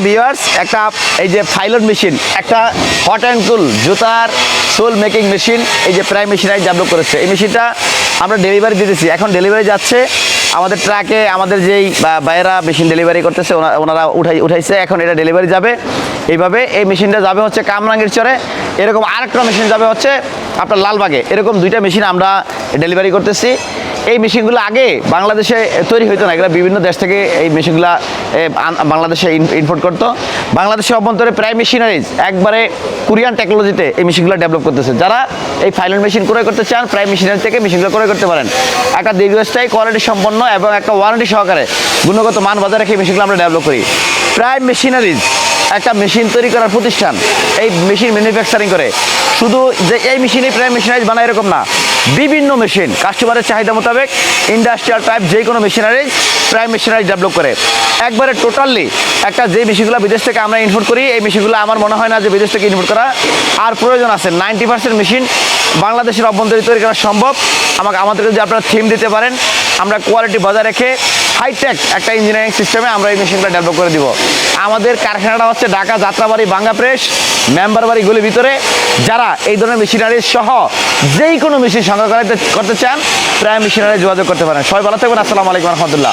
Viewers একটা এই যে ফাইলন মেশিন একটা হট অ্যান্ড কুল জুতার সোল মেকিং মেশিন এই যে প্রাইম মেশিনারি ডেভেলপ করেছে। এই মেশিনটা আমরা ডেলিভারি দিতেছি। এখন ডেলিভারি যাচ্ছে, আমাদের ট্রাকে আমাদের যেই বাইরা মেশিন ডেলিভারি করতেছে, ওনা- ওনারা উঠাই, উঠাইছে, এখন এটা ডেলিভারি যাবে। এইভাবে এই মেশিনটা যাবে হচ্ছে কামরাঙ্গের চরে। এরকম আরেকটা মেশিন যাবে হচ্ছে আপনার লালবাগে। এরকম দুইটা মেশিন আমরা ডেলিভারি করতেছি। এই মেশিনগুলো আগে বাংলাদেশে তৈরি হইতো না। এগুলো বিভিন্ন দেশ থেকে এই মেশিনগুলো বাংলাদেশে ইম্পোর্ট করতো। বাংলাদেশের অভ্যন্তরে প্রায় মেশিনারিজ একবারে কোরিয়ান টেকনোলজিতে এই মেশিনগুলো ডেভেলপ করতেছে। যারা এই ফাইনাল মেশিন ক্রয় করতে চান, প্রায় মেশিনারি থেকে মেশিনগুলো ক্রয় করতে পারেন। একটা দীর্ঘস্থায়ী কোয়ালিটি সম্পন্ন এবং একটা ওয়ারেন্টি সহকারে গুণগত মান বজায় রেখে মেশিনগুলো আমরা ডেভেলপ করি। প্রায় মেশিনারিজ একটা মেশিন তৈরি করার প্রতিষ্ঠান, এই মেশিন ম্যানুফ্যাকচারিং করে। শুধু যে, এই মেশিনে প্রায় মেশিনারিজ বানায় এরকম না। বিভিন্ন মেশিন কাস্টমারের চাহিদা মোতাবেক ইন্ডাস্ট্রিয়াল টাইপ যে কোনো মেশিনারিজ প্রায় মেশিনারিজ ডেভেলপ করে। একবারে টোটালি একটা যে মেশিনগুলো বিদেশ থেকে আমরা ইনপোর্ট করি, এই মেশিনগুলো আমার মনে হয় না যে বিদেশ থেকে ইনপোর্ট করা। আর প্রয়োজন আছে নাইনটি পার্সেন্ট মেশিন বাংলাদেশের অভ্যন্তরে তৈরি করা সম্ভব। আমাকে আমাদেরকে যদি আপনারা থিম দিতে পারেন, আমরা কোয়ালিটি বজায় রেখে হাইটেক একটা ইঞ্জিনিয়ারিং সিস্টেমে আমরা এই মেশিনটা ডেভেলপ করে দিব। আমাদের কারখানাটা হচ্ছে ঢাকা যাত্রাবাড়ি বাঙ্গা প্রেস গুলির ভিতরে। যারা এই ধরনের মেশিনারি সহ যেই কোনো মেশিন সংগ্রহ করতে করতে চান, প্রায় মেশিনারি যোগাযোগ করতে পারেন। সবাই ভালো থাকবেন, আসসালামু আলাইকুম রহমতুল্লাহ।